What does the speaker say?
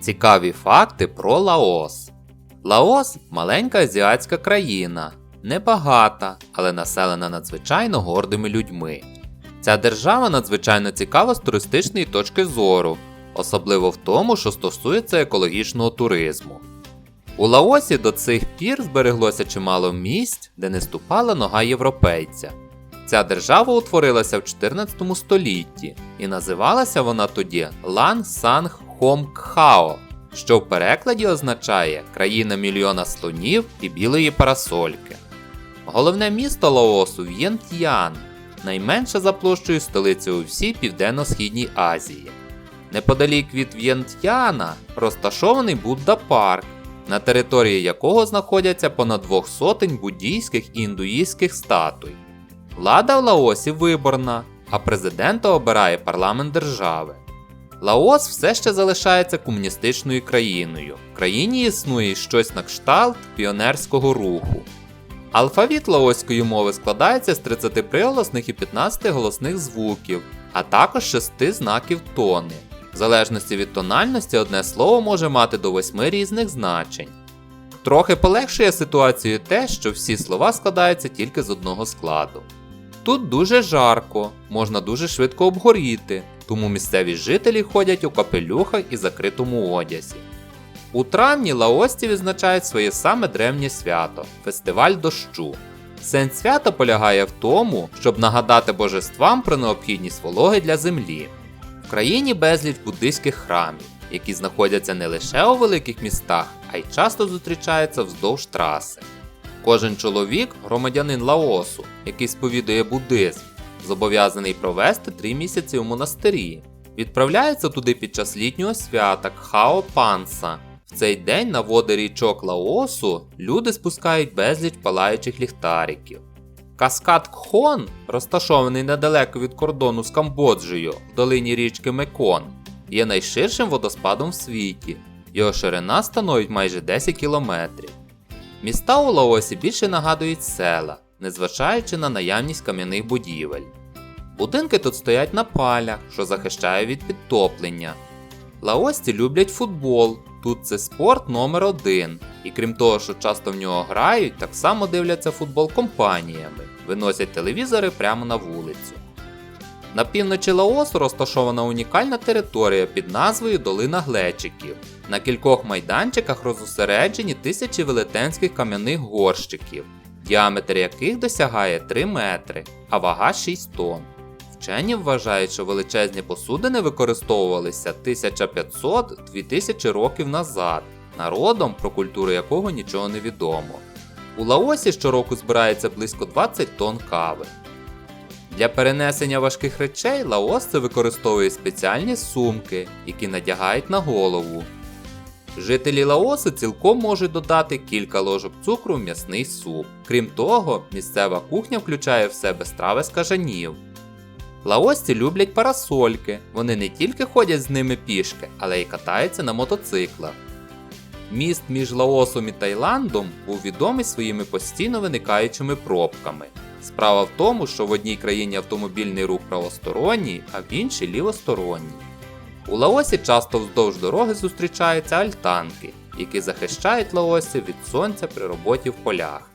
Цікаві факти про Лаос. Лаос маленька азіатська країна, небагата, але населена надзвичайно гордими людьми. Ця держава надзвичайно цікава з туристичної точки зору, особливо в тому, що стосується екологічного туризму. У Лаосі до цих пір збереглося чимало місць, де не ступала нога європейця. Ця держава утворилася в 14 столітті і називалася вона тоді Лан Санг Кхао, що в перекладі означає країна мільйона слонів і білої парасольки. Головне місто Лаосу В'єнт'ян, найменша за площею столиця у всій Південно-Східній Азії. Неподалік від В'єнт'яна розташований Будда парк, на території якого знаходяться понад двох сотень буддійських і індуїстських статуй. Влада в Лаосі виборна, а президента обирає парламент держави. Лаос все ще залишається комуністичною країною. В країні існує щось на кшталт піонерського руху. Алфавіт лаоської мови складається з 30 приголосних і 15 голосних звуків, а також 6 знаків тони. В залежності від тональності одне слово може мати до 8 різних значень. Трохи полегшує ситуацію те, що всі слова складаються тільки з одного складу. Тут дуже жарко, можна дуже швидко обгоріти, тому місцеві жителі ходять у капелюхах і закритому одязі. У травні лаосці відзначають своє саме древнє свято фестиваль дощу. Сенс свята полягає в тому, щоб нагадати божествам про необхідність вологи для землі. В країні безліч буддийських храмів, які знаходяться не лише у великих містах, а й часто зустрічаються вздовж траси. Кожен чоловік, громадянин Лаосу, який сповідує буддизм, зобов'язаний провести три місяці у монастирі. Відправляється туди під час літнього свята Кхао Панса. В цей день на води річок Лаосу люди спускають безліч палаючих ліхтариків. Каскад Кхон, розташований недалеко від кордону з Камбоджею в долині річки Мекон, є найширшим водоспадом в світі. Його ширина становить майже 10 кілометрів. Міста у Лаосі більше нагадують села, незважаючи на наявність кам'яних будівель. Будинки тут стоять на палях, що захищає від підтоплення. Лаосці люблять футбол, тут це спорт номер один. І крім того, що часто в нього грають, так само дивляться футбол компаніями, виносять телевізори прямо на вулицю. На півночі Лаосу розташована унікальна територія під назвою Долина Глечиків. На кількох майданчиках розосереджені тисячі велетенських кам'яних горщиків, діаметр яких досягає 3 метри, а вага 6 тонн. Вчені вважають, що величезні посудини використовувалися 1500-2000 років назад, народом, про культуру якого нічого не відомо. У Лаосі щороку збирається близько 20 тонн кави. Для перенесення важких речей лаосці використовують спеціальні сумки, які надягають на голову. Жителі Лаосу цілком можуть додати кілька ложок цукру в м'ясний суп. Крім того, місцева кухня включає в себе страви з кажанів. Лаосці люблять парасольки, вони не тільки ходять з ними пішки, але й катаються на мотоциклах. Міст між Лаосом і Таїландом був відомий своїми постійно виникаючими пробками. Справа в тому, що в одній країні автомобільний рух правосторонній, а в іншій лівосторонній. У Лаосі часто вздовж дороги зустрічаються альтанки, які захищають Лаосі від сонця при роботі в полях.